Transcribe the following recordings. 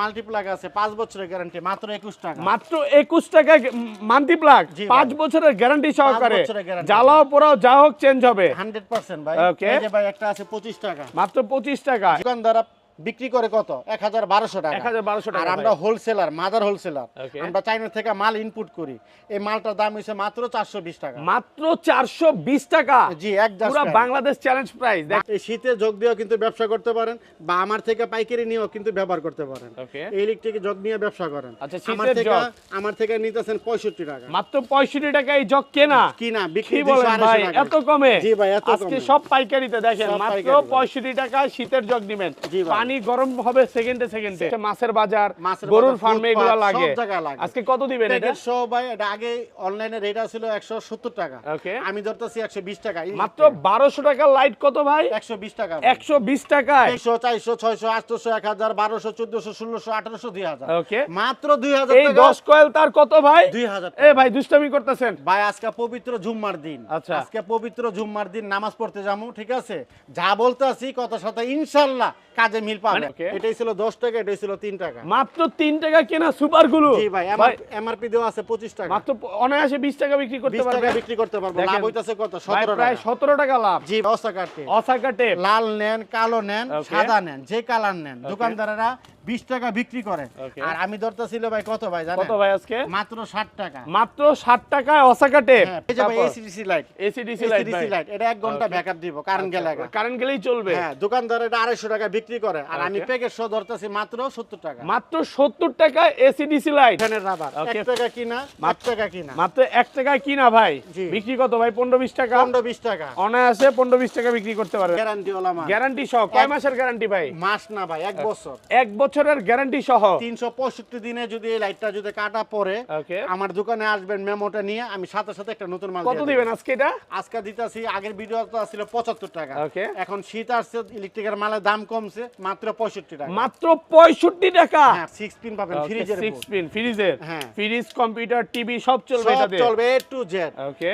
Multiplug আছে পাঁচ বছরের গ্যারান্টি মাত্র একুশ টাকা। মাত্র একুশ টাকা মাল্টিপ্লাগ প্লাগ পাঁচ বছরের গ্যারান্টি সহকারে। জ্বালাও পোড়াও যা হোক চেঞ্জ হবে। হান্ড্রেড পার্সেন্ট ভাই। এই যে ভাই একটা আছে পঁচিশ টাকা। মাত্র পঁচিশ টাকা। দোকানদাররা বিক্রি করে কত? এক হাজার বারোশো টাকা। 1200 টাকা আর ভাই। আমরা হোলসেলার মাদার হোলসেলার আমরা চাইনা থেকে মাল ইনপুট করি। এই মালটার দাম হচ্ছে মাত্র চারশো বিশ টাকা। মাত্র চারশো বিশ টাকা। জি এক পুরো বাংলাদেশ চ্যালেঞ্জ প্রাইস এই শীতে যোগ দিয়েও কিন্তু ব্যবসা করতে পারেন বা আমার থেকে পাইকারি নিয়েও কিন্তু ব্যবহার করতে পারেন। ইলেকট্রিক যোগ নিয়ে ব্যবসা করেন। আচ্ছা, আমার থেকে আমার থেকে নিতেছেন পঁয়ষট্টি টাকা। মাত্র পঁয়ষট্টি টাকা এই জগ কেনা? কি না কি বিক্রি বলেন ভাই? এত কমে? জি ভাই এত আজকে। সব পাইকারিতে দেখেন মাত্র পঁয়ষট্টি টাকায় শীতের জগ জি ভাই। পানি গরম হবে সেকেন্ডে সেকেন্ডে মাছের বাজার গরুর ফার্মে এগুলো লাগে। আজকে কত দিবেন এটা? প্যাকেট সহ ভাই এটা আগে অনলাইনে রেট ছিল একশো সত্তর টাকা। আমি ধরতেছি একশো বিশ টাকা। মাত্র বারোশো টাকা লাইট কত ভাই? একশো বিশ টাকা একশো বিশ টাকায়। একশো চারশো ছয়শো আটশো এক হাজার বারোশো চোদ্দশো ষোলোশো আঠারোশো দুই হাজার Okay. মাত্র দুই হাজার এই টাকা দশ কয়েল তার কত ভাই? দুই হাজার এ ভাই দুষ্টামি করতেছেন। ভাই আজকে পবিত্র জুম্মার দিন। আচ্ছা। আজকে পবিত্র জুম্মার দিন নামাজ পড়তে যাব ঠিক আছে? যা বলতে আছি কত সাথে ইনশাল্লাহ কাজে মিল পাবেন মানে- এটাই ছিল দশ টাকা এটাই ছিল 3 টাকা। মাত্র 3 টাকা কেনা সুপারগুলো। জি ভাই এমআরপি দেওয়া আছে পঁচিশ টাকা। মাত্র অনায়াসে বিশ টাকা বিক্রি করতে বিশ টাকা বিক্রি করতে পারব। লাভ হইতাছে কত? ভাই সতেরো প্রায় টাকা। সতেরো টাকা লাভ। জি অসাকাটে অসাকাটে লাল নেন কালো নেন সাদা নেন যে কালার নেন। দোকানদারেরা বিশ টাকা বিক্রি করে। আর আমি ধরতেছিল ভাই কত ভাই জানেন? কত ভাই আজকে? মাত্র ষাট টাকা। মাত্র ষাট টাকায় অসাকা টেপ। হ্যাঁ, এই যে ভাই ACDC light ACDC light ACDC light এটা এক ঘণ্টা ব্যাকআপ দিব কারেন্ট গেলে। কারেন্ট গেলেই চলবে। হ্যাঁ দোকানদার এটা আড়াইশো টাকা বিক্রি করে আর আমি প্যাকেট সহ ধরতেছি মাত্র সত্তর টাকা। মাত্র সত্তর টাকায় এসিডিসি লাইট ফ্যানের রাবার এক Okay. টাকা কিনা আট টাকা কিনা। মাত্র এক টাকায় কিনা ভাই। বিক্রি কত ভাই? পনেরো বিশ টাকা। পনেরো বিশ টাকা। অনায়াসে পনেরো বিশ টাকা বিক্রি করতে পারবে। গ্যারান্টি ওলা মাল। গ্যারান্টি সহ। কয় মাসের গ্যারান্টি ভাই? মাস না ভাই এক বছর। এক বছরের গ্যারান্টি সহ। তিনশো পঁয়ষট্টি দিনে যদি এই লাইটটা যদি কাটা পরে আমার দোকানে আসবেন মেমোটা নিয়ে আমি সাথে সাথে একটা নতুন মাল কত দিবেন আজকে এটা? আজকে দিতেছি আগের ভিডিও তো ছিল পঁচাত্তর টাকা। এখন শীত আসছে ইলেকট্রিকের মালের দাম কমছে মাত্র পঁয়ষট্টি টাকা। মাত্র পঁয়ষট্টি টাকা? হ্যাঁ সিক্স পিন পাবেন ফ্রিজের সিক্স পিন ফ্রিজের হ্যাঁ। ফ্রিজ কম্পিউটার টিভি সব চলবে সব চলবে এ টু জেড ওকে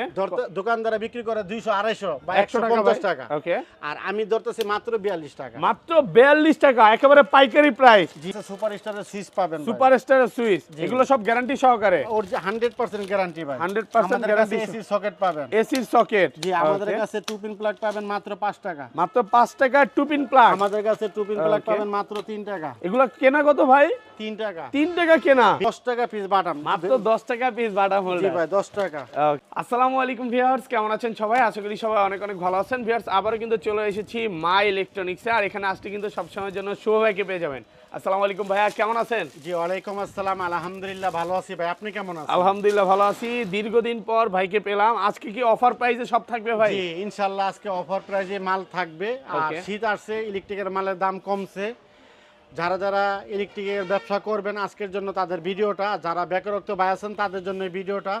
দোকানদারা বিক্রি করে দুইশো আড়াইশো বা একশো একশো টাকা পঞ্চাশ টাকা। ওকে আর আমি ধরতেছি মাত্র বিয়াল্লিশ টাকা। মাত্র বিয়াল্লিশ টাকা একেবারে পাইকারি প্রাইস সুপার স্টারের সুইচ পাবেন সুপার স্টার সুইচ এগুলো সব গ্যারান্টি সহকারে। ওর যে হান্ড্রেড পার্সেন্ট গ্যারান্টি ভাই। 100% guarantee এসি সকেট পাবেন। এসির সকেট জি আমাদের কাছে টু পিন প্লাগ পাবেন মাত্র টাকা। মাত্র পাঁচ টাকা টু পিন প্লাগ আমাদের কাছে টু পিন প্লাগ পাবেন মাত্র টাকা। এগুলো কেনা কত ভাই? তিন টাকা। তিন টাকা কেনা? দশ টাকা পিস বাটাম মাত্র দশ টাকা পিস বাটাম জি ভাই দশ টাকা। আসসালামু আলাইকুম ভিউয়ার্স কেমন আছেন সবাই? আশা করি সবাই অনেক অনেক ভালো আছেন। ভিউয়ার্স আবারও কিন্তু চলে এসেছি মা ইলেকট্রনিক্সে আর এখানে আসতে কিন্তু সবসময়ের জন্য শুভ পেয়ে যাবেন। আসসালামু আলাইকুম ভাইয়া কেমন আছেন? জি ওয়ালাইকুম আসসালাম আলহামদুলিল্লাহ ভালো আছি ভাই। আপনি কেমন আছেন? আলহামদুলিল্লাহ ভালো আছি। দীর্ঘদিন পর ভাইকে পেলাম। আজকে কি অফার প্রাইসে সব থাকবে ভাই? জি ইনশাল্লাহ আজকে অফার প্রাইজে মাল থাকবে। আর শীত আসছে ইলেকট্রিকের মালের দাম কমছে। যারা যারা ইলেকট্রিকের ব্যবসা করবেন আজকের জন্য তাদের ভিডিওটা, যারা বেকারত্ব ভাই আছেন তাদের জন্য ভিডিওটা।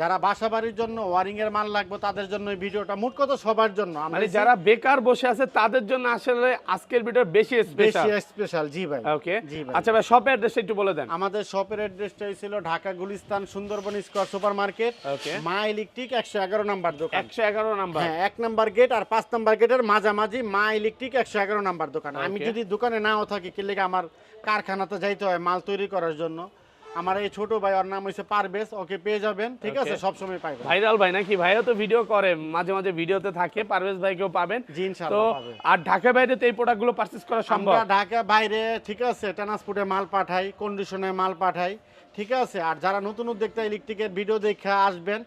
যারা বাসা বাড়ির জন্য ওয়ারিং এর মাল লাগবে তাদের জন্য এই ভিডিওটা মোট কথা সবার জন্য। মানে যারা বেকার বসে আছে তাদের জন্য আসলে আজকের ভিডিও বেশি স্পেশাল বেশি স্পেশাল জি ভাই। ওকে জি ভাই। আচ্ছা ভাই শপের অ্যাড্রেসটা একটু বলে দেন। আমাদের শপের অ্যাড্রেসটা ছিল Dhaka Gulistan Sundarban square super market Okay. Ma electric একশো এগারো নাম্বার দোকান। একশো এগারো নাম্বার। হ্যাঁ এক নাম্বার গেট আর পাঁচ নাম্বার গেটের মাঝামাঝি মা ইলেকট্রিক একশো এগারো নাম্বার দোকান। আমি যদি দোকানে নাও থাকি কি লেগে আমার কারখানাতে যাইতে হয় মাল তৈরি করার জন্য? আমার এই ছোট ভাই ওর নাম হয়েছে পারভেজ ওকে পেয়ে যাবেন ঠিক আছে? সব সময় পাই ভাইরাল ভাই নাকি? ভাইও তো ভিডিও করে মাঝে মাঝে ভিডিওতে থাকে পারভেজ ভাইকেও পাবেন। জি তো ইনশাআল্লাহ পাবেন। আর ঢাকা বাইরে তো এই প্রোডাক্টগুলো পারচেজ করা সম্ভব? আমরা ঢাকা বাইরে ঠিক আছে ট্রান্সপোর্টে মাল পাঠাই কন্ডিশনে মাল পাঠাই ঠিক আছে? আর যারা নতুন উদ্যোক্তা ইলেকট্রিকের ভিডিও দেখে আসবেন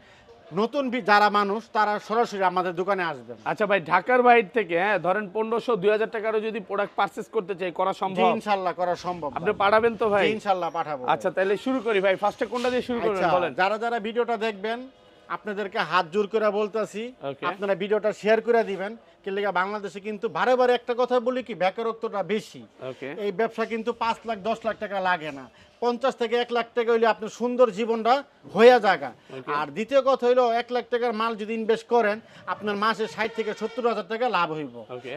নতুন যারা মানুষ তারা সরাসরি আমাদের দোকানে আসবেন। আচ্ছা ভাই ঢাকার বাইরে থেকে হ্যাঁ ধরেন পনেরোশো দুই হাজার টাকারও যদি প্রোডাক্ট পারচেস করতে চাই করা সম্ভব? ইনশাল্লাহ করা সম্ভব আপনি পাঠাবেন তো ভাই? ইনশাল্লাহ পাঠাবো। আচ্ছা তাহলে শুরু করি ভাই। ফার্স্টে কোনটা দিয়ে শুরু করবেন আচ্ছা, বলেন। যারা যারা ভিডিওটা দেখবেন আপনাদেরকে হাত জোর করে বলতেছি। আপনারা ভিডিওটা শেয়ার করে দিবেন। লেগে বাংলাদেশে কিন্তু বারে বারে একটা কথা বলি কি বেকারত্বটা বেশি। এই ব্যবসা কিন্তু পাঁচ লাখ দশ লাখ টাকা লাগে না। পঞ্চাশ থেকে এক লাখ টাকা হইলে আপনার সুন্দর জীবনটা হইয়া জায়গা আর দ্বিতীয় কথা হইল এক লাখ টাকার মাল যদি ইনভেস্ট করেন আপনার মাসে ষাট থেকে সত্তর হাজার টাকা লাভ হইব।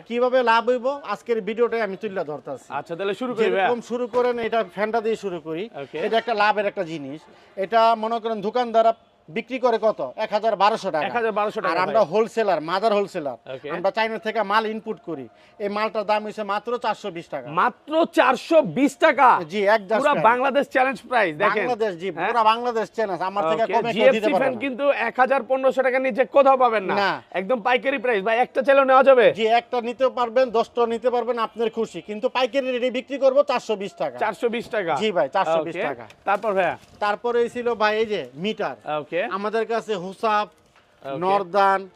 কীভাবে লাভ হইব? আজকের ভিডিওটাই আমি তুলে ধরতেছি। আচ্ছা তাহলে শুরু করি ভাই যেরকম শুরু করেন এটা ফ্যানটা দিয়ে শুরু করি। এটা একটা লাভের একটা জিনিস। এটা মনে করেন দোকানদাররা বিক্রি করে কত? এক হাজার বারোশো টাকা। 1200 টাকা আর আমরা হোলসেলার মাদার হোলসেলার আমরা চাইনা থেকে মাল ইনপুট করি। এই মালটার দাম হচ্ছে মাত্র চারশো বিশ টাকা। মাত্র চারশো বিশ টাকা? জি এক দাস পুরো বাংলাদেশ চ্যালেঞ্জ প্রাইস দেখেন। বাংলাদেশ জি হ্যাঁ? পুরো বাংলাদেশ চ্যালেঞ্জ আমার থেকে কমে কেউ দিতে পারবে কিন্তু এক হাজার পনেরোশো টাকা নিচে কোথাও পাবেন না। একদম পাইকারি প্রাইস ভাই একটা চাইলেও নেওয়া যাবে? জি একটা নিতে পারবেন দশটা নিতে পারবেন আপনার খুশি। কিন্তু পাইকারি রেটে বিক্রি করব চারশো বিশ টাকা। চারশো বিশ টাকা। জি ভাই, 420 Okay, টাকা। তারপর ভাইয়া? তারপরে ছিল ভাই এই যে মিটার ওকে আমাদের কাছে হুসাব Okay. Northern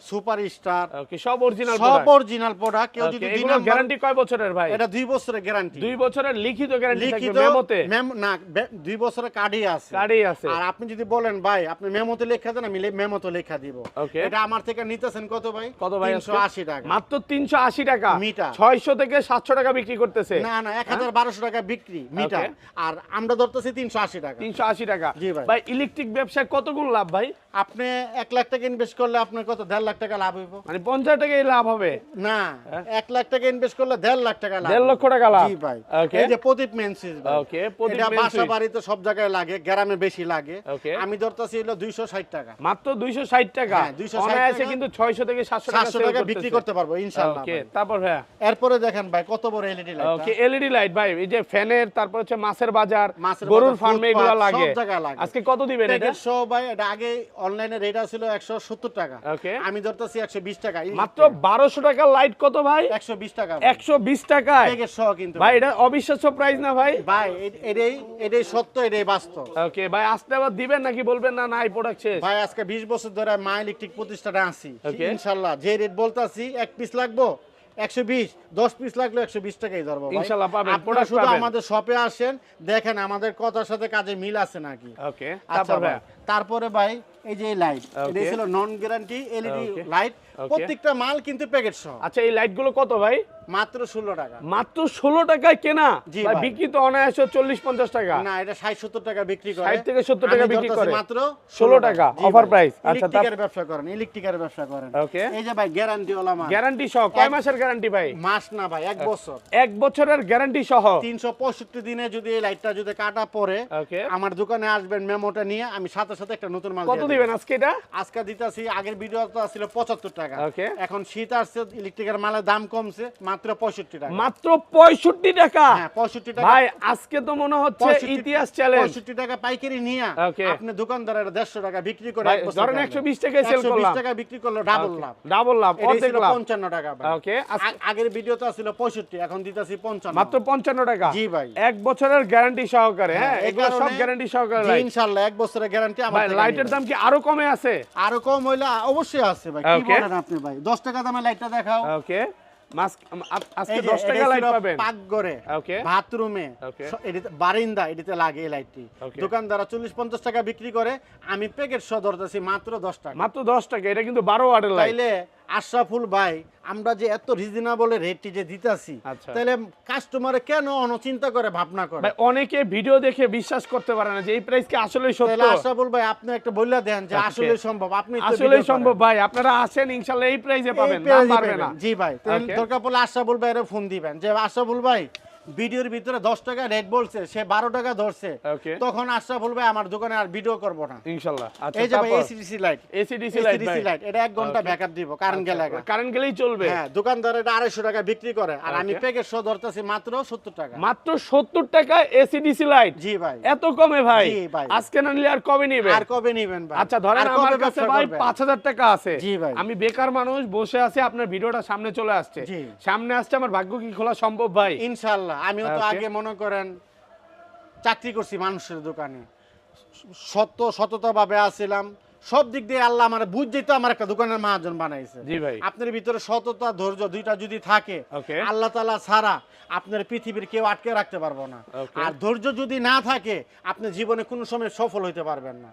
super star okay সব অরিজিনাল সব অরিজিনাল প্রোডাক্ট কেউ যদি দুই নাম্বার গ্যারান্টি কয় বছরের ভাই? এটা দুই বছরের গ্যারান্টি দুই বছরের লিখিত গ্যারান্টি থাকবে মেমোতে? mem- না দুই বছরের কার্ডই আছে। কার্ডেই আছে। আর আপনি যদি বলেন ভাই আপনি মেমোতে লেখা দেন আমি মেমোতে লেখা দিব. এটা আমার থেকে নিতেছেন কত ভাই? কত ভাই তিনশো আশি টাকা। মাত্র তিনশো আশি টাকা? মিটার। ছয়শো থেকে সাতশো টাকা বিক্রি করতেছে? না না এক হাজার বারোশো টাকা বিক্রি মিটার। আর আমরা ধরতেছি তিনশো আশি টাকা। তিনশো আশি টাকা। জি ভাই। ভাই ইলেকট্রিক ব্যবসায় কতগুলো লাভ ভাই? আপনি এক লাখ টাকা ইনভেস্ট করলে আপনার কত? দেড় লাখ টাকা লাভ হইব। মানে পঞ্চাশ টাকাই লাভ হবে? না এক লাখ টাকা ইনভেস্ট করলে দেড় লাখ টাকা লাভ দেড় লক্ষ টাকা লাভ? জি ভাই। এই যে প্রদীপ মেন প্রদীপ এটা বাসা বাড়িতে সব জায়গায় লাগে গ্রামে বেশি লাগে। আমি ধরতেছি হলো দুইশো ষাট টাকা। মাত্র দুইশো ষাট টাকা? হ্যাঁ, 260 কিন্তু ছয়শো থেকে সাতশো সাতশো টাকা বিক্রি করতে পারব ইনশাল্লাহ। তারপর ভাইয়া এরপরে দেখেন ভাই কত বড় LED light okay LED light ভাই এই যে ফ্যানের তারপর হচ্ছে মাছের বাজার গরুর ফার্মে এগুলো লাগে। আজকে কত দিবেন এটা? প্যাকেট সহ ভাই এটা আগে অনলাইনে রেট ছিল একশো সত্তর টাকা। Okay. আমি ধরতেছি একশো বিশ টাকা। মাত্র বারোশো টাকার লাইট কত ভাই? একশো বিশ টাকা একশো বিশ টাকায়? প্যাকেট সহ কিন্তু ভাই এটা অবিশ্বাস্য প্রাইস না ভাই? ভাই এ- এটাই এটাই সত্য এটাই বাস্তব। ওকে ভাই আসতে আবার দিবেন নাকি বলবেন না নাই প্রোডাক্ট শেষ? ভাই আজকে বিশ বছর ধরে মা ইলেকট্রিক প্রতিষ্ঠানে আছি. ইনশাল্লাহ যে রেট বলতাছি এক পিস লাগবো? একশো বিশ দশ পিস লাগল একশো বিশ টাকাই ধরবো আপনারা শুধু আমাদের শপে আসেন দেখেন আমাদের কথার সাথে কাজে মিল আছে নাকি। ওকে আচ্ছা তারপর ভাই এই যে লাইট এটা ছিল নন গ্যারান্টি এলইডি লাইট প্রত্যেকটা মাল কিন্তু প্যাকেট সহ। আচ্ছা এই লাইটগুলো কত ভাই? মাত্র ষোলো টাকা। মাত্র ষোলো টাকায় কেনা? ভাই। বিক্রি তো অনায়াসে চল্লিশ পঞ্চাশ টাকা। না এটা ষাট সত্তর টাকা বিক্রি করে। 60 থেকে 70 টাকা বিক্রি করে। মাত্র 16 টাকা, ভাই। price। আচ্ছা, ইলেকট্রিকের ব্যবসা করেন ইলেকট্রিকের ব্যবসা করেন। Okay. এই যে ভাই গ্যারান্টি ওলা মাল। গ্যারান্টি সহ। কয় মাসের গ্যারান্টি ভাই? মাস না ভাই এক বছর। এক বছরের গ্যারান্টি সহ। তিনশো পঁয়ষট্টি দিনে যদি এই লাইটটা যদি কাটা পরে ওকে আমার দোকানে আসবেন মেমোটা নিয়ে আমি সাথে সাথে একটা নতুন মাল কত দিবেন আজকে এটা? আজকে দিতেছি আগের ভিডিও তো ছিল পঁচাত্তর টাকা। Okay. এখন শীত আসছে ইলেকট্রিকের মালের দাম কমছে মাত্র পঁয়ষট্টি টাকা। মাত্র পঁয়ষট্টি টাকা? হ্যাঁ পঁয়ষট্টি টাকা। ভাই আজকে তো মনে হচ্ছে ইতিহাস চ্যালেঞ্জ পঁয়ষট্টি টাকা পাইকারি নিয়ে. আপনি দোকানদারের দেড়শো টাকা বিক্রি করে ধরেন 120 টাকায় sell 120 টাকা বিক্রি করল ডাবল লাভ। ডাবল লাভ অর্ধেক লাভ। পঞ্চান্ন টাকা ভাই। ওকে আগের ভিডিওতে ছিল পঁয়ষট্টি এখন দিতেছি পঞ্চান্ন। মাত্র পঞ্চান্ন টাকা? জি ভাই। এক বছরের গ্যারান্টি সহকারে হ্যাঁ এই এগুলো সব গ্যারান্টি সহকারে ইনশাল্লাহ এক বছরের গ্যারান্টি ভাই লাইটের দাম কি আরও কমে আছে? আরও কম হইলে অবশ্যই আছে ভাই। কি বলেন আপনি ভাই? দশ টাকা দামে লাইটটা দেখাও। ওকে মাস্ক আজকে এই যে, দশ টাকা লাইট পাবেন। পাকঘরে. বাথরুমে। বারিন্দা এটিতে লাগে এই লাইটটি Okay. দোকানদারা চল্লিশ পঞ্চাশ টাকা বিক্রি করে। আমি প্যাকেট সহ ধরতেছি মাত্র দশ টাকা। মাত্র দশ টাকা এটা কিন্তু বারো ওয়াটের লাইট তাইলে আশরাফুল ভাই আমরা যে এত রিজনেবল রেটটি যে দিতাছি তাহলে তাইলে কাস্টমারে কেন অনচিন্তা করে ভাবনা করে? ভাই অনেকে ভিডিও দেখে বিশ্বাস করতে পারে না যে এই প্রাইস কি আসলে সত্য। তাহলে আশরাফুল ভাই আপনি একটা বললা দেন যে আসলে সম্ভব আপনি আসলে সম্ভব ভাই আপনারা আসেন ইনশাল্লাহ এই প্রাইসে পাবেন না পারবে না। জি ভাই তাহলে দরকার পড়লে আশরাফুল ভাইয়ের ফোন দিবেন। যে আশরাফুল ভাই ভিডিওর ভিতরে দশ টাকা রেট বলছে সে বারো টাকা ধরছে। তখন আশরাফুল ভাই আমার দোকানে আর ভিডিও করব না। ইনশাল্লাহ। আচ্ছা এই যে ভাই এসিডিসি লাইট এসিডিসি লাইট এসিডিসি ভাই। লাইট এটা এক ঘণ্টা ব্যাকআপ দিব কারেন্ট গেলে। কারেন্ট গেলেই চলবে। হ্যাঁ দোকানদার এটা আড়াইশো টাকা বিক্রি করে আর আমি প্যাকেট সহ ধরতেছি মাত্র সত্তর টাকা। মাত্র সত্তর টাকা এসিডিসি লাইট জি ভাই। এত কমে ভাই? ভাই। আজকে না নিলে আর কবে আর কবে নিবেন ভাই? আচ্ছা ধরেন আমার কাছে ভাই পাঁচ হাজার টাকা আছে। জি ভাই। আমি বেকার মানুষ বসে আছি আপনার ভিডিওটা সামনে চলে আসছে। সামনে আসছে আমার ভাগ্য কি খোলা সম্ভব ভাই? ইনশাল্লাহ। আমিও তো আগে মনে করেন চাকরি করছি মানুষের দোকানে। সত্য সততাভাবে আসছিলাম সব দিক দিয়ে আল্লাহ আমার বুঝতেই তো আমার একটা দোকানের মহাজন বানাইছে। জি ভাই। আপনার ভিতরে সততা ধৈর্য দুইটা যদি থাকে আল্লাহ তালা ছাড়া আপনার পৃথিবীর কেউ আটকে রাখতে পারব না। আর ধৈর্য যদি না থাকে আপনি জীবনে কোনো সময় সফল হইতে পারবেন না।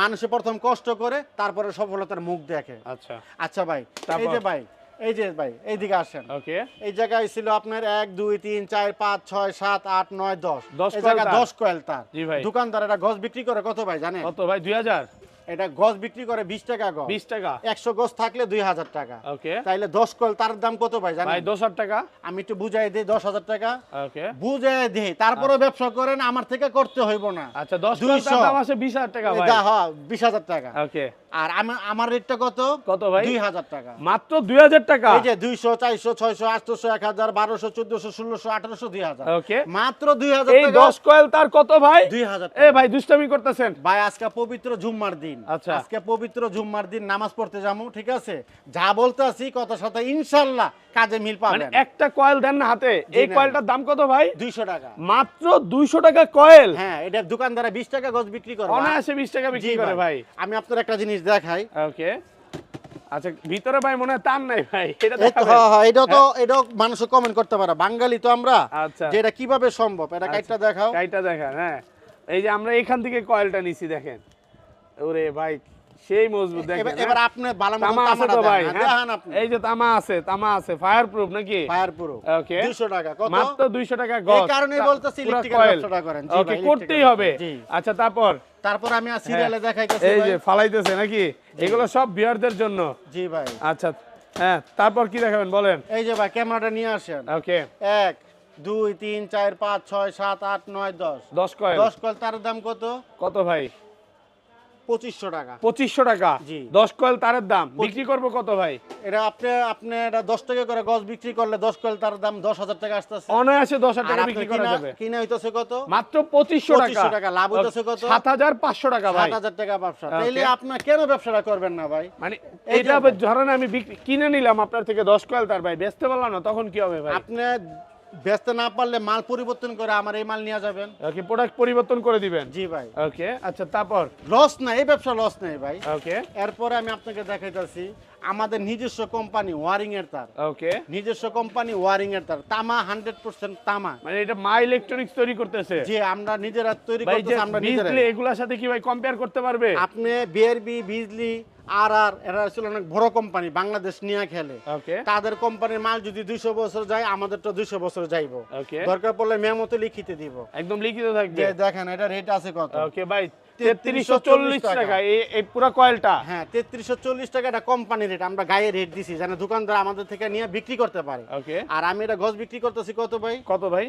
মানুষে প্রথম কষ্ট করে তারপরে সফলতার মুখ দেখে। আচ্ছা। আচ্ছা ভাই এই যে ভাই এই যে ভাই এইদিকে আসেন। ওকে এই জায়গায় ছিল আপনার এক দুই তিন চার পাঁচ ছয় সাত আট নয় দশ। দশ জায়গায়। দশ কয়েল তার জি ভাই। দোকানদার এটা গছ বিক্রি করে কত ভাই জানেন? কত ভাই? দুই হাজার? এটা গজ বিক্রি করে বিশ টাকা গজ বিশ টাকা। একশো গজ থাকলে দুই হাজার টাকা। ওকে। তাইলে দশ কল তার দাম কত ভাই জানেন? টাকা। আমি একটু বুঝাই দিই টাকা। ওকে। বুঝাই দিই তারপরে ব্যবসা করেন আমার থেকে করতে হইব না। আচ্ছা। টাকা দাম আছে বিশ হাজার টাকা ভাই। এটা হয় টাকা। ওকে। আর আমার রেটটা কত? কত ভাই? দুই হাজার টাকা। মাত্র দুই হাজার টাকা? এই যে দুইশো চারশো ছয়শো আটশো এক হাজার বারোশো চোদ্দশো ষোলোশো আঠারোশো দুই হাজার। ওকে। মাত্র দুই হাজার এই দশ কয়েল তার কত ভাই? দুই হাজার এ ভাই দুষ্টামি করতেছেন। ভাই আজকে পবিত্র জুম্মার দিন। আচ্ছা। আজকে পবিত্র জুম্মার দিন নামাজ পড়তে যাব ঠিক আছে? যা বলতে আছি কত সাথে ইনশাল্লাহ কাজে মিল মানে পাবেন একটা কয়েল দেন না হাতে। এই কয়েলটার দাম কত ভাই? দুইশো টাকা। মাত্র দুইশো টাকা কয়েল? হ্যাঁ এটা দোকানদারে বিশ টাকা গজ বিক্রি করে অনায়াসে বিশ টাকা বিক্রি করে ভাই। আমি আপনার একটা জিনিস দেখাই। ওকে। আচ্ছা ভিতরে ভাই মনে হয় টান নাই ভাই। এটা তো, দেখাবেন? হ্যাঁ, হ্যাঁ, এটাও তো এটাও মানুষ কমেন্ট করতে পারে। বাঙালি তো আমরা আচ্ছা। যে এটা কীভাবে সম্ভব? এটা কাইটটা দেখাও। কাইটা দেখেন হ্যাঁ। এই যে আমরা এখান থেকে কয়েলটা নিছি দেখেন। ওরে ভাই সেই মজবুত দেখেন এবার হ্যাঁ? আপনি মতো ভাই দেখান, হ্যাঁ? আপনি। এই যে তামা আছে তামা আছে নাকি? ফায়ার ওকে 200 টাকা কত? মাত্র 200 টাকা গজ কারণেই তা- বলতেছি পুরা ব্যবসাটা করেন। জি ওকে করতেই হবে। আচ্ছা তারপর? তারপর আমি সিরিয়ালে দেখাই গেছি এই যে ফালাইতেছে নাকি? এগুলো সব বিয়ারদের জন্য। জি ভাই। আচ্ছা হ্যাঁ তারপর কি দেখাবেন বলেন? এই যে ভাই ক্যামেরাটা নিয়ে আসেন। ওকে এক দুই তিন চার পাঁচ ছয় সাত আট নয় দশ। 10 কয়েল দশ কল তার দাম কত? কত ভাই? পঁচিশশো টাকা। পঁচিশশো টাকা? দশ কয়েল তারের দাম বিক্রি করব কত ভাই? এটা আপনি আপনি এটা দশ টাকা করে গজ বিক্রি করলে দশ কল তার দাম দশ হাজার টাকা আসতেছে। অনায়াসে দশ হাজার টাকা বিক্রি করা যাবে। কিনা হইতেছে কত? মাত্র পঁচিশশো টাকা। টাকা, লাভ হইতেছে কত? সাত হাজার পাঁচশো টাকা ভাই। সাত হাজার টাকা ব্যবসা। তাইলে আপনার কেন ব্যবসাটা করবেন না ভাই? মানে এটা ধরেন আমি কিনে নিলাম আপনার থেকে দশ কয়েল তার ভাই বেচতে পারলাম না তখন কি হবে ভাই? আপনি বেচতে না পারলে মাল পরিবর্তন করে আমার এই মাল নিয়ে যাবেন। ওকে প্রোডাক্ট পরিবর্তন করে দিবেন? জি ভাই। ওকে আচ্ছা তারপর? লস নাই এই ব্যবসা লস নাই ভাই। ওকে এরপরে আমি আপনাকে দেখাইতেছি আমাদের নিজস্ব কোম্পানি ওয়ারিং এর তার। ওকে নিজস্ব কোম্পানি ওয়ারিং এর তার তামা হান্ড্রেড পার্সেন্ট তামা। মানে এটা মা ইলেকট্রনিক্স তৈরি করতেছে? যে আমরা নিজেরা তৈরি করতেছি আমরা নিজেরা বিজলি এগুলার সাথে কি ভাই কম্পেয়ার করতে পারবে? আপনি বিআরবি বিজলি আর আর এরা অনেক বড় কোম্পানি বাংলাদেশ নিয়ে খেলে। তাদের কোম্পানির মাল যদি দুইশো বছর যায় আমাদের তো দুইশো বছর যাইবো। দরকার পড়লে লিখিতে দিব। একদম লিখিত থাকবে। দেখেন এটা রেট আছে কত? ওকে ভাই তেত্রিশশো চল্লিশ টাকা। টাকা। এই এই পুরো কয়েলটা। হ্যাঁ তেত্রিশশো চল্লিশ টাকা এটা কোম্পানি রেট আমরা গায়ে রেট দিছি যেন দোকানদার আমাদের থেকে নিয়ে বিক্রি করতে পারে। ওকে আর আমি এটা গজ বিক্রি করতেছি কত ভাই? কত ভাই?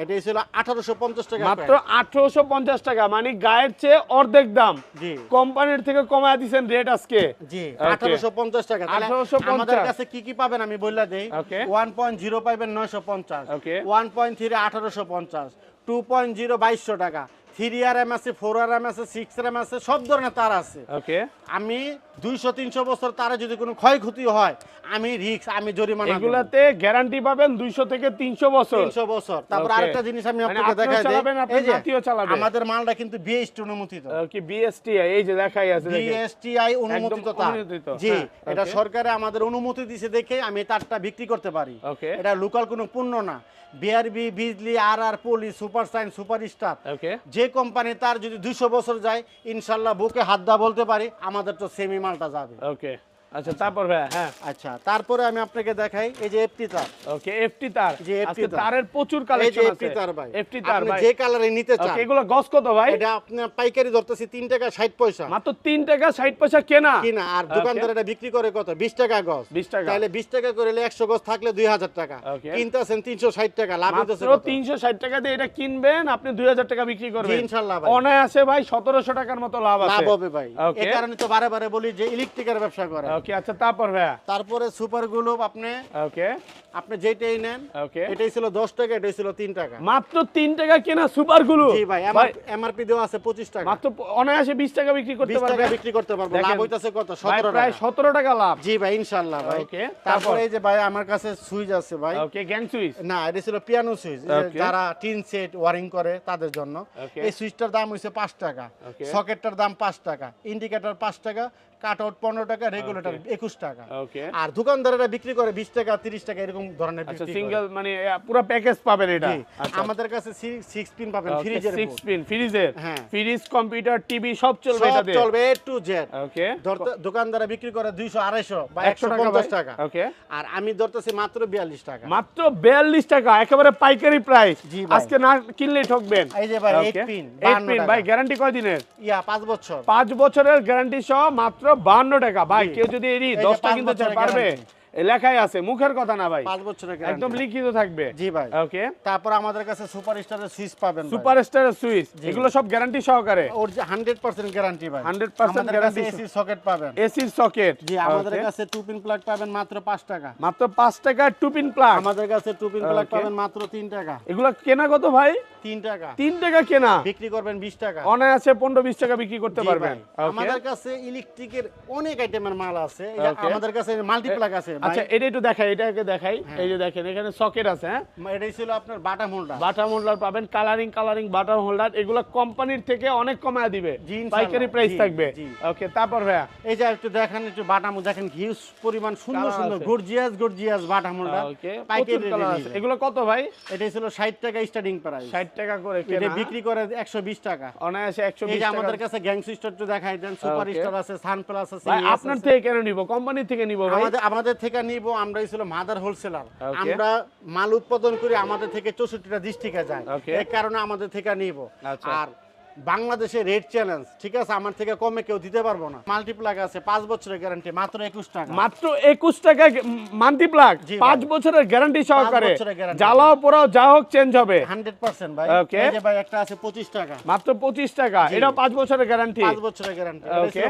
এটা ছিল আঠারোশো পঞ্চাশ টাকা মাত্র। আঠারোশো পঞ্চাশ টাকা মানে গায়ের চেয়ে অর্ধেক দাম। জি। কোম্পানির থেকে কমায় দিচ্ছেন রেট আজকে। জি. আঠারোশো পঞ্চাশ টাকা। আঠারোশো 1850 আমাদের কাছে কি কি পাবেন আমি বললা দেই. ওয়ান পয়েন্ট জিরো পাবেন নয়শো পঞ্চাশ. ওয়ান পয়েন্ট থ্রি আঠারোশো পঞ্চাশ। টু পয়েন্ট জিরো বাইশশো টাকা। থ্রি আর এম আছে ফোর আর এম আছে সিক্স আর এম আছে সব ধরনের তার আছে। ওকে আমি দুইশো তিনশো বছর তারা যদি কোনো ক্ষয়ক্ষতি হয় আমি রিক্স আমি জরিমানা এগুলাতে গ্যারান্টি পাবেন দুইশো থেকে তিনশো বছর। তিনশো বছর। তারপর আরেকটা জিনিস আমি মানে আপনাকে দেখাই দিই। যে। আমাদের মালটা কিন্তু বিএসটি অনুমোদিত। কি বিএসটি এই যে দেখাই আছে অনুমোদিত তার। জি হ্যাঁ, এটা সরকারে আমাদের অনুমতি দিছে দেখে আমি তারটা বিক্রি করতে পারি। এটা লোকাল কোনো পণ্য না। BRB Bijli R R poly super sign super star okay যে কোম্পানি তার যদি দুশো বছর যায়, ইনশাল্লাহ বুকে হাত দা বলতে পারি, আমাদের তো সেমি মালটা যাবে। ওকে আচ্ছা তারপর ভাই হ্যাঁ। আচ্ছা তারপরে আমি আপনাকে দেখাই এই যে এফটি তার। ওকে এফটি তার। আজকে তার। তারের প্রচুর যে কালেকশন এফটি তার ভাই। এফটি তার ভাই। যে কালারে নিতে চান। এগুলো গস কত ভাই? এটা আপনি পাইকারি ধরতেছি তিন টাকা ষাট পয়সা। মাত্র তিন টাকা ষাট পয়সা কেনা? কিনা আর দোকানদার এটা বিক্রি করে কত? বিশ টাকা গজ। 20 টাকা। তাহলে বিশ টাকা করে একশো গজ থাকলে দুই হাজার টাকা। Okay. কিনতেছেন তিনশো ষাট টাকা লাভ হইতেছে মাত্র কত? তিনশো ষাট টাকা দিয়ে এটা কিনবেন আপনি দুই হাজার টাকা বিক্রি করবেন। জি, ইনশাল্লাহ ভাই। অনায়াসে ভাই সতেরোশো টাকার মতো লাভ আছে। লাভ হবে ভাই। এই কারণে তো বারে বারে বলি যে ইলেকট্রিকের ব্যবসা করে ওকে আচ্ছা তারপর ভাইয়া? তারপরে সুপার গ্লুব আপনি। ওকে আপনি যেটাই নেন ওকে এটাই ছিল দশ টাকা এটাই ছিল তিন টাকা। মাত্র তিন টাকা কেনা সুপারগুলো? জি ভাই এমআরপি দেওয়া আছে পঁচিশ টাকা। মাত্র অনায়াসে বিশ টাকা বিক্রি করতে বিশ টাকা বিক্রি করতে পারব। লাভ হইতেছে কত? ভাই সতেরো প্রায় টাকা। সতেরো টাকা লাভ। জি ভাই ইনশাল্লাহ ভাই। তারপর তারপর? এই যে ভাই আমার কাছে সুইচ আছে ভাই। Okay gang switch? না এটা ছিল পিয়ানো সুইচ। যারা টিন সেট ওয়ারিং করে তাদের জন্য. এই সুইচটার দাম হইছে পাঁচ টাকা। Okay. সকেটটার দাম পাঁচ টাকা। ইন্ডিকেটর পাঁচ টাকা। কাট আউট পনেরো টাকা রেগুলেটর একুশ টাকা। আর দোকানদারেরা বিক্রি করে বিশ টাকা তিরিশ টাকা এরকম ধরনের আচ্ছা। সিঙ্গেল মানে পুরো প্যাকেজ পাবেন এটা? আচ্ছা। আমাদের কাছে সিক্স পিন পাবেন ফ্রিজের সিক্স পিন ফ্রিজের হ্যাঁ। ফ্রিজ কম্পিউটার টিভি সব চলবে সব চলবে এ টু জেড ওকে দোকানদারা বিক্রি করে দুইশো আড়াইশো বা একশো পঞ্চাশ টাকা। ওকে আর আমি ধরতেছি মাত্র বিয়াল্লিশ টাকা। মাত্র বিয়াল্লিশ টাকা একেবারে পাইকারি প্রাইস আজকে না কিনলে ঠকবেন? এই যে ভাই এইট পিন Eight pin, ভাই গ্যারান্টি কয় দিনের ইয়া পাঁচ বছর। পাঁচ বছরের গ্যারান্টি সহ মাত্র বাহান্ন টাকা। ভাই কেউ যদি এরই দশটা কিনতে চায় পারবে লেখাই আছে মুখের কথা না ভাই। পাঁচ বছরের একদম লিখিত থাকবে। জি ভাই। ওকে তারপর আমাদের কাছে সুপার স্টারের সুইচ পাবেন সুপার স্টার সুইচ। এগুলো সব গ্যারান্টি সহকারে। ওর যে হান্ড্রেড পার্সেন্ট গ্যারান্টি ভাই। 100% guarantee এসি সকেট পাবেন। এসির সকেট জি আমাদের কাছে টু পিন প্লাগ পাবেন মাত্র পাঁচ টাকা। মাত্র পাঁচ টাকা টু পিন প্লাগ আমাদের কাছে টু পিন প্লাগ পাবেন মাত্র তিন টাকা। এগুলো কেনা কত ভাই? তিন টাকা। তিন টাকা কেনা। বিক্রি করবেন বিশ টাকা। অনায়াসে পনেরো বিশ টাকা বিক্রি করতে পারবেন। আমাদের কাছে ইলেকট্রিকের অনেক আইটেমের মাল আছে. আমাদের কাছে মাল্টিপ্লাগ আছে। আচ্ছা এটা একটু দেখাই এটাকে দেখাই। এই যে দেখেন এখানে সকেট আছে হ্যাঁ? এটাই ছিল আপনার বাটাম হোল্ডার বাটার হোল্ডার পাবেন কালারিং কালারিং বাটার হোল্ডার এগুলো কোম্পানির থেকে অনেক কমায় দিবে। পাইকারি প্রাইস থাকবে। ওকে তারপর ভাইয়া? এই যে একটু দেখেন একটু বাটাম দেখেন হিউজ পরিমাণ সুন্দর সুন্দর গর্জিয়াস গর্জিয়াস বাটাম হোল্ডার পাইকারি। এগুলো কত ভাই? এটাই ছিল ষাট টাকা স্টার্টিং প্রাইস ষাট টাকা করে এটা বিক্রি করে একশো বিশ টাকা। অনায়াসে একশো এই বিশ যে আমাদের কাছে গ্যাং সিস্টার একটু দেখাই দেন সুপার. স্টার আছে সান প্লাস আছে আপনার থেকে কেন নিব কোম্পানি থেকে নিব ভাই। আমাদের আমাদের থেকে নিব আমরা ছিল মাদার হোলসেলার আমরা মাল উৎপাদন করি আমাদের থেকে চৌষট্টিটা ডিস্ট্রিক্টে যায়. এই কারণে আমাদের থেকে নিব আচ্ছা। আর বাংলাদেশে রেট চ্যালেঞ্জ ঠিক আছে? আমার থেকে কমে কেউ দিতে পারব না। মাল্টিপ্লাগ আছে পাঁচ বছরের গ্যারান্টি মাত্র একুশ টাকা। মাত্র একুশ টাকা মান্থলি প্লাগ জি পাঁচ বছরের গ্যারান্টি সহকারে। জ্বালাও পোড়াও যা হোক চেঞ্জ হবে। হান্ড্রেড পার্সেন্ট ভাই। যে ভাই একটা আছে পঁচিশ টাকা। মাত্র পঁচিশ টাকা। এটা পাঁচ বছরের গ্যারান্টি পাঁচ বছরের গ্যারান্টি Okay.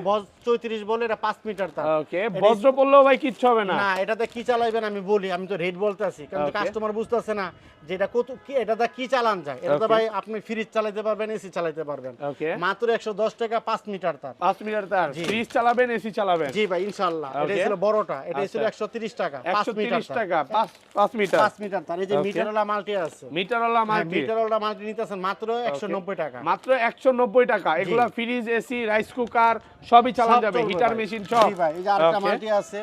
চৌত্রিশ বলে এটা পাঁচ মিটার তার। ওকে বজ্র পড়লেও ভাই কিচ্ছু হবে না। না এটাতে কি চালাইবেন আমি বলি আমি তো রেট বলতেছি। কারণ Okay. কাস্টমার বুঝতেছে না যে এটা কত কি এটাতে কি চালান যায়। এটাতে Okay. ভাই আপনি ফ্রিজ চালাইতে পারবেন এসি চালাইতে পারবেন। ওকে মাত্র একশো দশ টাকা পাঁচ মিটার তার। পাঁচ মিটার তার। ফ্রিজ চালাবেন এসি চালাবেন? জি ভাই ইনশাল্লাহ। এটা ছিল বড়টা এটা ছিল আচ্ছা। একশো তিরিশ টাকা পাঁচ একশো মিটার তিরিশ টাকা পাঁচ মিটার। পাঁচ মিটার তার। এই যে. মিটারওয়ালা মাল্টি আছে। মিটারওয়ালা মাল্টি। মিটারওয়ালা মাল্টি নিতেছেন মাত্র একশো নব্বই টাকা। মাত্র একশো নব্বই টাকা। এগুলা ফ্রিজ এসি রাইস কুকার সবই চালানো যাবে। হিটার মেশিন সব। জি ভাই এই যে আরেকটা মাল্টি আছে।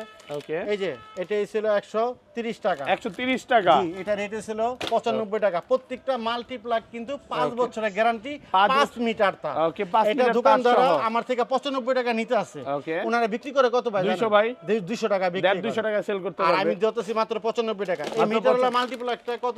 এই যে এটাই ছিল একশো তিরিশ টাকা। একশো তিরিশ টাকা। এটা রেটে ছিল পঁচানব্বই টাকা। প্রত্যেকটা মাল্টিপ্লাগ কিন্তু পাঁচ বছরের গ্যারান্টি পাঁচ পাঁচ মিটার তার। এটা দোকানদার আমার থেকে পঁচানব্বই টাকা নিতে আছে ওনারা বিক্রি করে কত ভাই 200 ভাই। দুইশো টাকা বিক্রি দুশো টাকা সেল করতে আর আমি মাত্র পঁচানব্বই টাকা। এই কত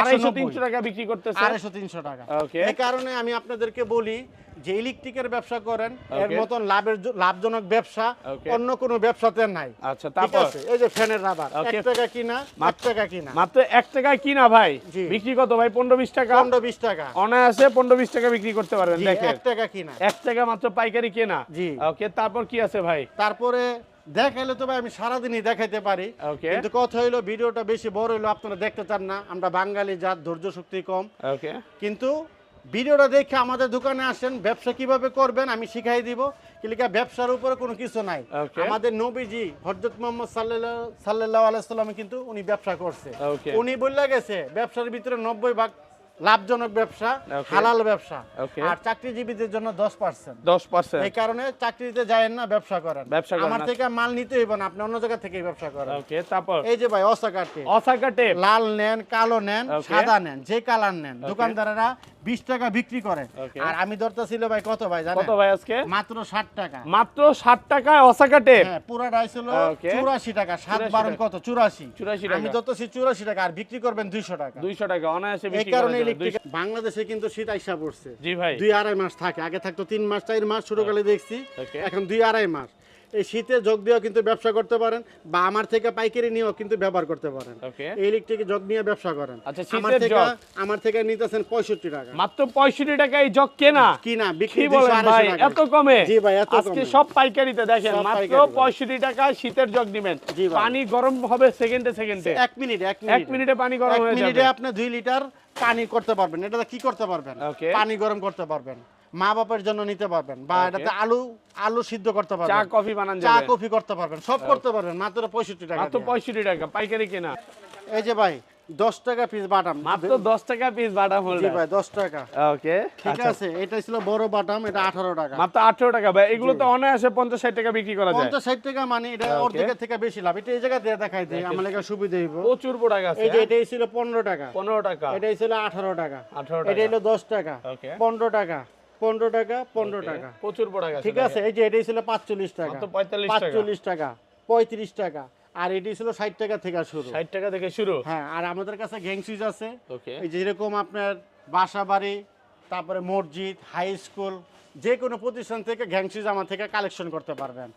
আড়াইশো তিনশো টাকা বিক্রি করতেছে। আড়াইশো তিনশো টাকা। এই কারণে আমি আপনাদেরকে বলি যে ইলেকট্রিকের ব্যবসা করেন এর. মতন লাভের লাভজনক ব্যবসা অন্য কোনো ব্যবসাতে নাই। আচ্ছা তারপর? এই যে ফ্যানের রাবার এক টাকা কিনা এক টাকা কিনা। মাত্র এক টাকায় কিনা ভাই? বিক্রি কত ভাই? পনেরো বিশ টাকা? পনেরো বিশ টাকা। অনায়াসে পনেরো বিশ টাকা বিক্রি করতে পারবেন দেখেন। এক টাকা কিনা। এক টাকা মাত্র পাইকারি কেনা? জি। ওকে তারপর কি আছে ভাই? তারপরে দেখাইলে তো ভাই আমি সারাদিনই দেখাইতে পারি। কিন্তু কথা হইল ভিডিওটা বেশি বড় হইল আপনারা দেখতে চান না। আমরা বাঙালি জাত ধৈর্য শক্তি কম কিন্তু ভিডিওটা দেখে আমাদের দোকানে আসেন ব্যবসা কীভাবে করবেন আমি শিখাই দিব। কিলিকা ব্যবসার উপরে কোনো কিছু নাই। আমাদের নবীজি হজরত মোহাম্মদ সাল্লাহ আলাইসাল্লাম কিন্তু উনি ব্যবসা করছে। উনি বললে গেছে ব্যবসার ভিতরে নব্বই ভাগ লাভজনক ব্যবসা হালাল ব্যবসা। আর চাকরিজীবীদের জন্য দশ পার্সেন্ট দশ পার্সেন্ট এই কারণে চাকরিতে যায়েন না ব্যবসা করেন। ব্যবসা আমার থেকে মাল নিতে হইব না আপনি অন্য জায়গা থেকে ব্যবসা করেন। তারপর? এই যে ভাই অসাকাটে অসাকাটে লাল নেন কালো নেন সাদা নেন যে কালার নেন। দোকানদারেরা বিশ টাকা বিক্রি করে। আর আমি দরটা ছিল ভাই কত ভাই জানেন? কত ভাই আজকে? মাত্র ষাট টাকা। মাত্র ষাট টাকায় অসাকা টেপ? হ্যাঁ পুরাটাই ছিল Okay. চুরাশি টাকা সাত 84 বারণ কত? চুরাশি। 84 টাকা। আমি যতছি চুরাশি টাকা আর বিক্রি করবেন দুইশো টাকা। দুইশো টাকা অনায়াসে এই বিক্রি কারণে করা ইলেকট্রিক বাংলাদেশে কিন্তু শীত আইসা পড়ছে। জি ভাই। দুই আড়াই মাস থাকে আগে থাকতো তিন মাস চার মাস শুরু ছোটকালে দেখছি এখন দুই আড়াই মাস। এই শীতে যোগ দিয়েও কিন্তু ব্যবসা করতে পারেন বা আমার থেকে পাইকারি নিয়েও কিন্তু ব্যবহার করতে পারেন। এই ইলেকট্রিক জগ নিয়ে ব্যবসা করেন। আচ্ছা, আমার থেকে আমার থেকে নিতেছেন পঁয়ষট্টি টাকা। মাত্র পঁয়ষট্টি টাকায় এই জগ কেনা? কি না বিক্রি বলেন ভাই? এত কমে? জি ভাই এত আজকে। সব পাইকারিতে দেখেন মাত্র পঁয়ষট্টি টাকায় শীতের জগ দিবেন পানি গরম হবে সেকেন্ডে সেকেন্ডে এক মিনিট এক এক মিনিটে পানি গরম এক হয়ে মিনিটে আপনি দুই লিটার পানি করতে পারবেন। এটা কি করতে পারবেন? পানি গরম করতে পারবেন। মা বাপের জন্য নিতে পারবেন বা এটাতে আলু আলু সিদ্ধ করতে পারবেন। চা কফি বানান চা কফি করতে পারবেন। সব করতে পারবেন মাত্র পঁয়ষট্টি টাকা মাত্র পঁয়ষট্টি টাকা পাইকারি কেনা। এই যে ভাই দশ টাকা পিস বাটাম মাত্র দশ টাকা পিস বাটাম হোল্ডার ভাই দশ টাকা। ওকে ঠিক আছে এটা ছিল বড় বাটাম এটা আঠারো টাকা। মাত্র আঠারো টাকা ভাই এগুলো তো অনায়াসে পঞ্চাশ ষাট টাকা বিক্রি করা যায়। পঞ্চাশ ষাট টাকা মানে এটা. অর্ধেকের থেকে বেশি লাভ। এটা এই জায়গা দিয়ে দেখাই দিই আমার লেগে সুবিধা হইব। প্রচুর প্রোডাক্ট আছে এই যে এটাই ছিল পনেরো টাকা। পনেরো টাকা। এটাই ছিল আঠারো টাকা। আঠারো এটা হলো দশ টাকা। পনেরো টাকা। পনেরো টাকা পনেরো টাকা। প্রচুর ঠিক আছে এই যে এটাই ছিল পাঁচচল্লিশ টাকা। পাঁচচল্লিশ টাকা পঁয়ত্রিশ টাকা। আর এটি ছিল ষাট টাকা থেকে শুরু। ষাট টাকা থেকে শুরু? হ্যাঁ আর আমাদের কাছে গ্যাং সুইচ আছে। যেরকম আপনার বাসা বাড়ি তারপরে মসজিদ হাই স্কুল যে কোনো প্রতিষ্ঠান থেকে গ্যাং সুইচ আমার থেকে কালেকশন করতে পারবেন।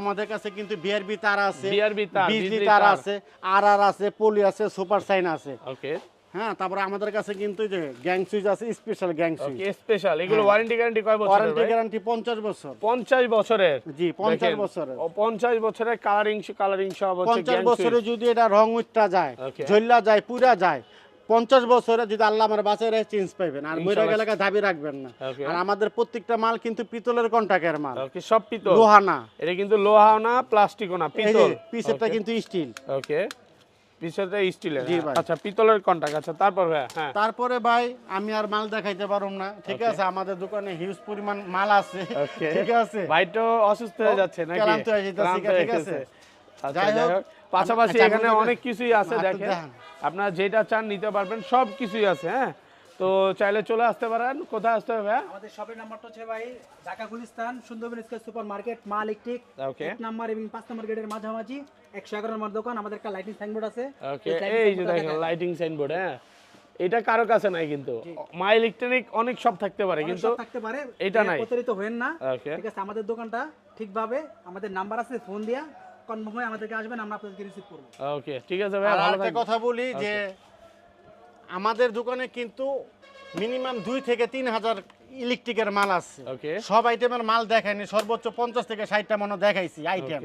আমাদের কাছে কিন্তু বিআরবি তার আছে তার, বিজলি তার। আছে আর আর আছে পলি আছে সুপার সাইন আছে। ওকে হ্যাঁ তারপরে আমাদের কাছে কিন্তু যে গ্যাং সুইচ আছে স্পেশাল গ্যাং সুইচ। স্পেশাল এগুলো। ওয়ারেন্টি গ্যারান্টি কয় বছরের ওয়ারেন্টি গ্যারান্টি পঞ্চাশ বছর। পঞ্চাশ বছরের? জি পঞ্চাশ দেখেন, বছরের। ও, পঞ্চাশ বছরের কালারিং কালারিং সব হচ্ছে পঞ্চাশ gang বছরে যদি এটা রং উঠটা যায়. যায় পুরা যায় পঞ্চাশ বছরে যদি আল্লাহ আমার রাখে চেঞ্জ পাইবেন আর ইনশাল্লাহ। গেলে দাবি রাখবেন না। আর আমাদের প্রত্যেকটা মাল কিন্তু পিতলের কন্টাকের মাল। সব পিতল। লোহা না এটা কিন্তু লোহাও না প্লাস্টিকও না পিতল। পিসেরটা কিন্তু স্টিল ওকে পিছনটা স্টিলের জি ভাই। আচ্ছা পিতলের কন্টাক্ট আচ্ছা তারপর ভাই হ্যাঁ। তারপরে ভাই আমি আর মাল দেখাইতে পারুম না ঠিক আছে? আমাদের দোকানে হিউজ পরিমাণ মাল আছে ঠিক আছে? ভাই তো অসুস্থ হয়ে যাচ্ছে নাকি? ক্লান্ত হয়ে যাচ্ছে ঠিক আছে? আচ্ছা যাই হোক, পাশাপাশি আচ্ছা, এখানে অনেক কিছুই আছে দেখেন। দেখান। আপনারা যেটা চান নিতে পারবেন সব কিছুই আছে হ্যাঁ? তো চাইলে চলে আসতে পারেন। কোথায় আসতে হবে আমাদের শপের নাম্বারটা হচ্ছে ভাই Dhaka Gulistan Sundarban square super market Ma electric. এক নাম্বার এবং পাঁচ নাম্বার গেটের মাঝামাঝি একশো এগারো নম্বর দোকান আমাদের একটা লাইটিং সাইনবোর্ড আছে। ওকে এই যে দেখেন লাইটিং সাইনবোর্ড হ্যাঁ? এটা কারও কাছে নাই কিন্তু। মা ইলেকট্রনিক অনেক সব থাকতে পারে কিন্তু সব থাকতে পারে এটা নাই। প্রতারিত হবেন না। ঠিক আছে আমাদের দোকানটা ঠিকভাবে আমাদের নাম্বার আছে ফোন দিয়া কনফার্ম হয়ে আমাদেরকে আসবেন আমরা আপনাদেরকে রিসিভ করব। ওকে ঠিক আছে ভাই আর ভালো একটা কথা বলি যে আমাদের দোকানে কিন্তু মিনিমাম দুই থেকে তিন হাজার ইলেকট্রিকের মাল আছে। সব আইটেমের মাল দেখায়নি সর্বোচ্চ পঞ্চাশ থেকে ষাটটা মনে দেখাইছি আইটেম।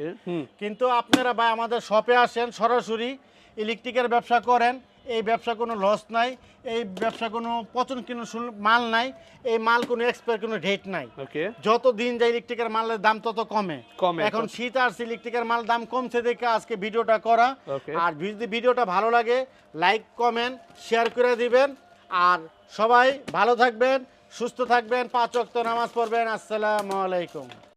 কিন্তু আপনারা ভাই আমাদের শপে আসেন সরাসরি ইলেকট্রিকের ব্যবসা করেন এই ব্যবসা কোনো লস নাই এই ব্যবসা কোনো পচন কোনো মাল নাই এই মাল কোনো এক্সপায়ার কোনো ডেট নাই। যত দিন যায় ইলেকট্রিকের মালের দাম তত কমে। কমে, এখন শীত আর ইলেকট্রিকের মাল দাম কমছে দেখে আজকে ভিডিওটা করা। আর যদি ভিডিওটা ভালো লাগে লাইক কমেন্ট শেয়ার করে দিবেন। আর সবাই ভালো থাকবেন সুস্থ থাকবেন পাঁচ ওয়াক্ত নামাজ পড়বেন। আসসালামু আলাইকুম।